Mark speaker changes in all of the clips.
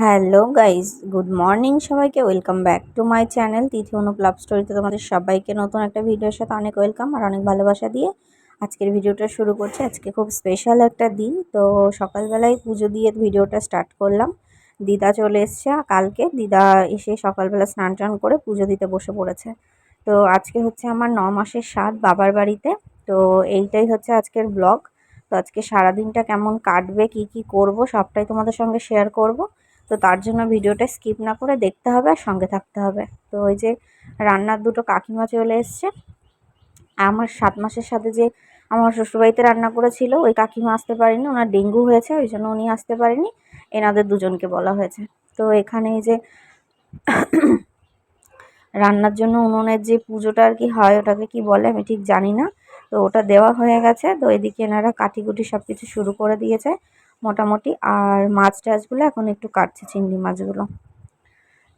Speaker 1: Hello guys good morning সবাইকে, welcome back to my channel Tithi love স্টোরিতে তোমাদের সবাইকে নতুন একটা ভিডিওর সাথে অনেক ওয়েলকাম আর অনেক ভালোবাসা দিয়ে আজকের ভিডিওটা শুরু করছি। আজকে খুব স্পেশাল একটা দিন, তো সকালবেলায় পুজো দিয়ে ভিডিওটা স্টার্ট করলাম। দিদা চলে এসছে কালকে, দিদা এসে সকালবেলা স্নান টান করে পুজো দিতে বসে পড়েছে। তো আজকে হচ্ছে আমার ন মাসের স্বাদ বাবার বাড়িতে, তো এইটাই হচ্ছে আজকের ব্লগ তো আজকে সারাদিনটা কেমন কাটবে, কি কি করব, সবটাই তোমাদের সঙ্গে শেয়ার করব। তো তার জন্য ভিডিওটা স্কিপ না করে দেখতে হবে আর সঙ্গে থাকতে হবে। তো ওই যে রান্নার দুটো কাকিমা চলে এসছে। আমার সাত মাসের সাথে যে আমার শ্বশুরবাড়িতে রান্না করেছিল, ওই কাকিমা আসতে পারেনি, ওনার ডেঙ্গু হয়েছে, ওই জন্য উনি আসতে পারেনি। এনাদের দুজনকে বলা হয়েছে। তো এখানে যে রান্নার জন্য উনুনের যে পুজোটা আর কি হয়, ওটাকে কি বলে আমি ঠিক জানি না। তো ওটা দেওয়া হয়ে গেছে। তো এদিকে এনারা কাটিকুটি সব কিছু শুরু করে দিয়েছে। মোটামুটি। আর মাছ টাছগুলো এখন একটু কাটছে, চিংড়ি মাছগুলো।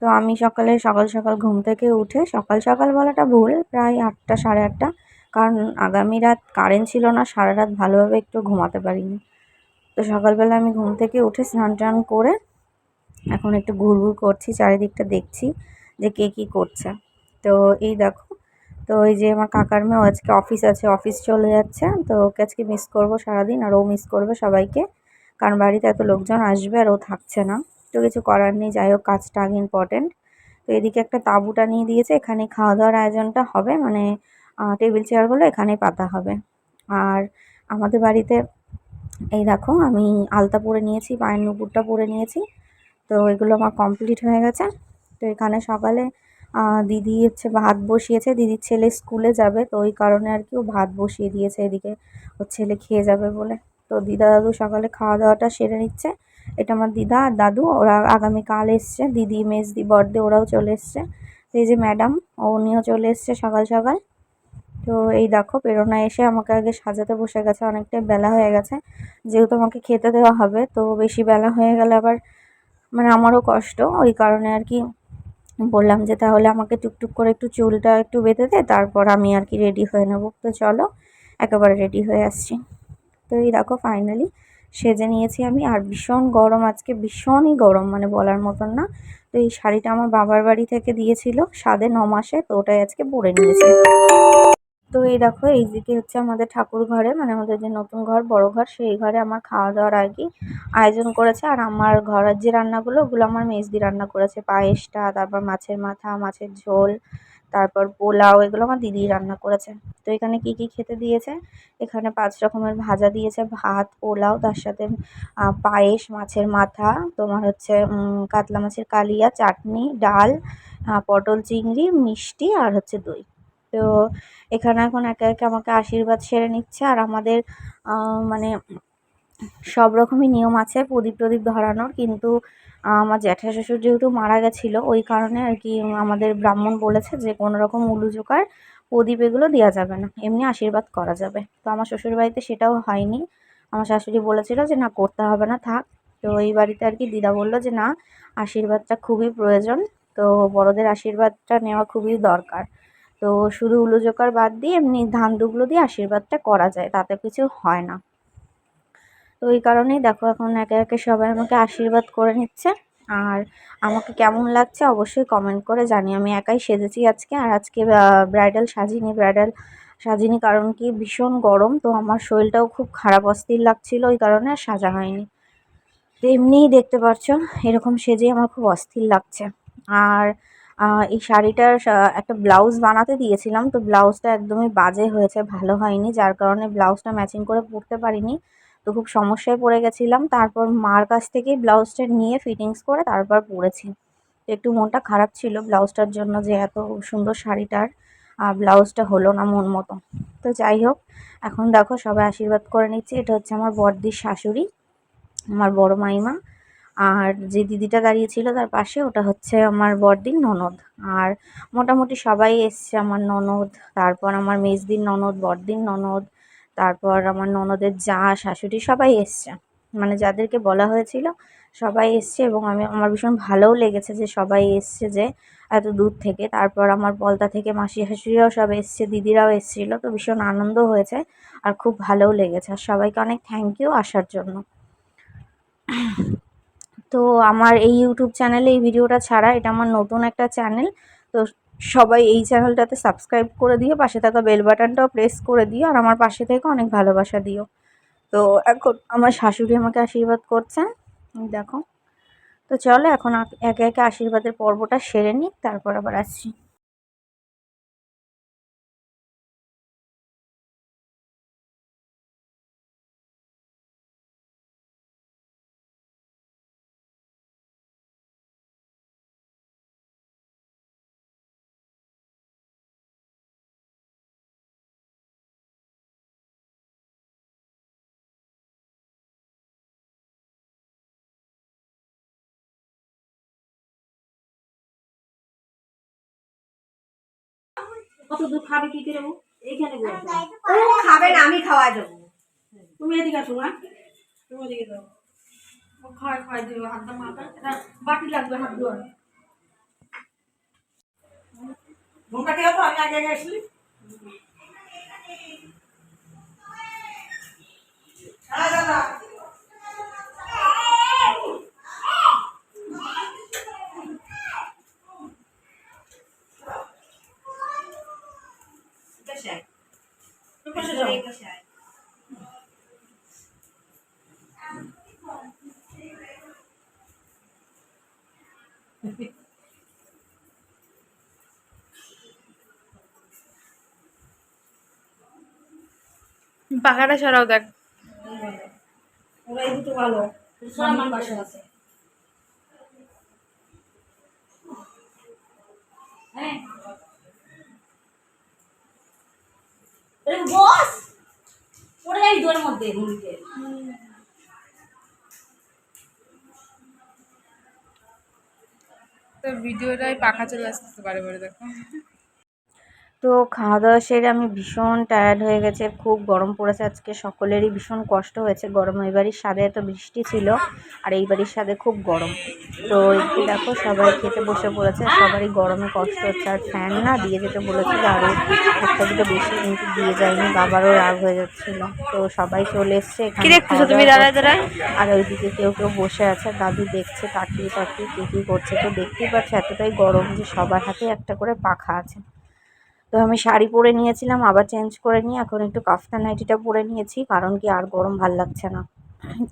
Speaker 1: তো আমি সকালে, সকাল সকাল ঘুম থেকে উঠে সকাল সকাল বলাটা ভুল, প্রায় আটটা, সাড়ে আটটা। কারণ আগামী রাত কারেন্ট ছিল না, সারা রাত ভালোভাবে একটু ঘুমাতে পারিনি। তো সকালবেলা আমি ঘুম থেকে উঠে স্নান টান করে এখন একটু ঘুরঘুর করছি, চারিদিকটা দেখছি যে কে কী করছে। তো এই দেখো, তো এই যে আমার কাকার মেয়েও আজকে অফিস আছে অফিস চলে যাচ্ছে। তো ওকে আজকে মিস করব সারাদিন, আর ও মিস করবে সবাইকে। কারণ বাড়িতে এত লোকজন আসবে আর ও থাকছে না। তো কিছু করার নেই, যাই হোক কাজটা আগে ইম্পর্টেন্ট তো এদিকে একটা তাঁবুটা নিয়ে দিয়েছে এখানে খাওয়া দাওয়ার আয়োজনটা হবে মানে টেবিল চেয়ারগুলো এখানেই পাতা হবে। আর আমাদের বাড়িতে, এই দেখো, আমি আলতা পরে নিয়েছি, পায়ের নুপুরটা পরে নিয়েছি। তো এগুলো আমার কমপ্লিট হয়ে গেছে। তো এখানে সকালে দিদি হচ্ছে ভাত বসিয়েছে, দিদির ছেলে স্কুলে যাবে, তো ওই কারণে আর কি ও ভাত বসিয়ে দিয়েছে, এদিকে ওর ছেলে খেয়ে যাবে বলে। তো দিদা দাদু সকালে খাওয়া দাওয়াটা সেরে নিচ্ছে। এটা আমার দিদা আর দাদু, ওরা আগামীকাল এসছে। দিদি, মেজদি বর্দে ওরাও চলে এসছে। এই যে ম্যাডাম ও উনিও চলে এসছে সকাল সকাল। তো এই দেখো, প্রেরণা এসে আমাকে আগে সাজাতে বসে গেছে। অনেকটাই বেলা হয়ে গেছে। যেহেতু আমাকে খেতে দেওয়া হবে, তো বেশি বেলা হয়ে গেলে আবার মানে আমারও কষ্ট। ওই কারণে আর কি বললাম যে তাহলে আমাকে টুকটুক করে একটু চুলটা একটু বেঁধে দে, তারপর আমি আর কি রেডি হয়ে নেব। তো চলো, একেবারে রেডি হয়ে আসছি। তো এই দেখো ফাইনালি সেজে নিয়েছি আমি। আর ভীষণ গরম, আজকে ভীষণই গরম মানে বলার মতন না। তো এই শাড়িটা আমার বাবার বাড়ি থেকে দিয়েছিল সাদে ন মাসে, তো ওটাই আজকে পরে নিয়েছি। তো এই দেখো, এই দিকে হচ্ছে আমাদের ঠাকুর ঘরে মানে আমাদের যে নতুন ঘর, বড় ঘর, সেই ঘরে আমার খাওয়া দাওয়ার কি আয়োজন করেছে। আর আমার ঘরের যে রান্নাগুলো, ওগুলো আমার মেজদি রান্না করেছে। পায়েসটা, তারপর মাছের মাথা, মাছের ঝোল তারপর পোলাও, এগুলো আমার দিদি রান্না করেছে। তো এখানে কি কি খেতে দিয়েছে? এখানে পাঁচ রকমের ভাজা দিয়েছে, ভাত, পোলাও, তার সাথে পায়েস, মাছের মাথা, তোমার হচ্ছে কাতলা মাছের কালিয়া, চাটনি, ডাল পটল চিংড়ি, মিষ্টি আর হচ্ছে দই। তো এখানে এখন একে একে আমাকে আশীর্বাদ সেরে নিচ্ছে আর আমাদের মানে সব রকমই নিয়ম আছে প্রদীপ টদীপ ধরানোর, কিন্তু আমার জ্যাঠা শ্বশুর যেহেতু মারা গেছিল, ওই কারণে আর কি আমাদের ব্রাহ্মণ বলেছে যে কোনো রকম উলুজোকার প্রদীপ এগুলো দেওয়া যাবে না, এমনি আশীর্বাদ করা যাবে। তো আমার শ্বশুরবাড়িতে সেটাও হয়নি। আমার শাশুড়ি বলেছিল যে, না, করতে হবে না, থাক। তো এই বাড়িতে আর কি দিদা বলল যে, না, আশীর্বাদটা খুবই প্রয়োজন। তো বড়দের আশীর্বাদটা নেওয়া খুবই দরকার। তো শুধু উলুজোকার বাদ দিয়ে, এমনি ধান দুগুলো দিয়ে আশীর্বাদটা করা যায়, তাতে কিছু হয় না। তো এই কারণেই দেখো এখন একে একে সবাই আমাকে আশীর্বাদ করে নিচ্ছে। আর আমাকে কেমন লাগছে অবশ্যই কমেন্ট করে জানি আমি একাই সেজেছি আজকে। আর আজকে ব্রাইডাল সাজিনি। ব্রাইডাল সাজিনি কারণ কি? ভীষণ গরম। তো আমার শরীরটাও খুব খারাপ, অস্থির লাগছিল ওই কারণে আর সাজা হয়নি। তো এমনিই দেখতে পাচ্ছ এরকম সেজে আমার খুব অস্থির লাগছে। আর এই শাড়িটার একটা ব্লাউজ বানাতে দিয়েছিলাম। তো ব্লাউজটা একদমই বাজে হয়েছে, ভালো হয়নি। যার কারণে ব্লাউজটা ম্যাচিং করে পরতে পারিনি। তো খুব সমস্যায় পড়ে গেছিলাম। তারপর মার কাছ থেকেই ব্লাউজটা নিয়ে ফিটিংস করে তারপর পরেছি। একটু মনটা খারাপ ছিল ব্লাউজটার জন্য যে এত সুন্দর শাড়িটার আর ব্লাউজটা হলো না মন মতো। তো যাই হোক, এখন দেখো সবাই আশীর্বাদ করে নিচ্ছি। এটা হচ্ছে আমার বড়দির শাশুড়ি, আমার বড় মাইমা। আর যে দিদিটা দাঁড়িয়েছিল তার পাশে ওটা হচ্ছে আমার বড়দিন ননদ। আর মোটামুটি সবাই এসছে আমার ননদ, তারপর আমার মেজদিন ননদ বড়দিন ননদ তারপর আমার ননদের যা, শাশুড়ি সবাই এসছে। মানে যাদেরকে বলা হয়েছিল সবাই এসছে এবং আমি, আমার ভীষণ ভালোও লেগেছে যে সবাই এসছে যে এত দূর থেকে। তারপর আমার বলতা থেকে মাসি শাশুড়িরাও সব এসছে, দিদিরাও এসেছিল, তো ভীষণ আনন্দ হয়েছে আর খুব ভালোও লেগেছে। আর সবাইকে অনেক থ্যাংক ইউ আসার জন্য। তো আমার এই ইউটিউব চ্যানেলে এই ভিডিওটা ছাড়া এটা আমার নতুন একটা চ্যানেল তো সবাই এই চ্যানেলটাতে সাবস্ক্রাইব করে দিও, পাশে থাকা বেল বাটনটাও প্রেস করে দিও, আর আমার পাশে থেকে অনেক ভালোবাসা দিও। তো এখন আমার শাশুড়ি আমাকে আশীর্বাদ করছেন দেখো। তো চলো এখন একে একে আশীর্বাদের পর্বটা সেরে নিই, তারপর আবার আসছি।
Speaker 2: কত দুধ খাবে কি করে ও? এইখানে
Speaker 3: ও খাবে না আমি খাওয়াই দেবো
Speaker 2: তুমি এদিকে আসো না তুমি এদিকে দাও ও খায় খায় দিও হাত দা মাথা। বাটি লাগবে হাত ধোয়া।
Speaker 3: ঘুমটা খেয়ে তো আমি আগে আগে আসলি। হ্যাঁ, দাদা। বসে আয়।
Speaker 2: যাও।
Speaker 3: বসে
Speaker 4: পাখাটা সরাও দেখ।
Speaker 2: ওরা দুটো ভালো। আমার পাশে আছে। হ্যাঁ এরকম বস যাই দোর মধ্যে
Speaker 4: তো ভিডিওটাই পাখা চলে আসতে পারে বলে দেখো।
Speaker 1: তো খাওয়া দাওয়া সেরে আমি ভীষণ টায়ার্ড হয়ে গেছে খুব গরম পড়েছে। আজকে সকলেরই ভীষণ কষ্ট হয়েছে গরম। ওই বাড়ির স্বাদে এত বৃষ্টি ছিল আর এই বাড়ির স্বাদে খুব গরম। তো একটু দেখো সবাই খেতে বসে পড়েছে সবারই গরমে কষ্ট হচ্ছে। আর ফ্যান না দিয়ে যেতে বলেছিল আরও একটা দুটো বেশি কিন্তু দিয়ে যায়নি বাবারও রাগ হয়ে যাচ্ছিল। তো সবাই চলে এসছে আর ওইদিকে কেউ কেউ বসে আছে দাদু দেখছে তাকিয়ে তাকিয়ে কে কী করছে। তো দেখতেই পাচ্ছে এতটাই গরম যে সবার হাতে একটা করে পাখা আছে। তো আমি শাড়ি পরে নিয়েছিলাম, আবার চেঞ্জ করে নিয়ে এখন একটু কাফতান নাইটিটা পরে নিয়েছি, কারণ কি আর গরম ভালো লাগছে না।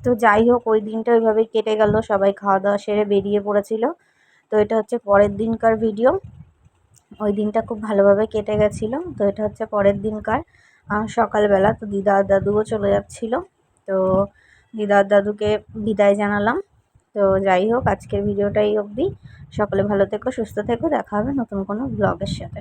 Speaker 1: তো যাই হোক, ওই দিনটা ওইভাবেই কেটে গেল, সবাই খাওয়া দাওয়া সেরে বেরিয়ে পড়েছিল। তো এটা হচ্ছে পরের দিনকার ভিডিও ওই দিনটা খুব ভালোভাবে কেটে গেছিল, তো এটা হচ্ছে পরের দিনকার। সকালবেলা তো দিদা আর দাদুও চলে যাচ্ছিল, তো দিদা আর দাদুকে বিদায় জানালাম। তো যাই হোক, আজকের ভিডিওটাই অবধি। সকলে ভালো থেকো, সুস্থ থেকো, দেখা হবে নতুন কোনো ব্লগের সাথে।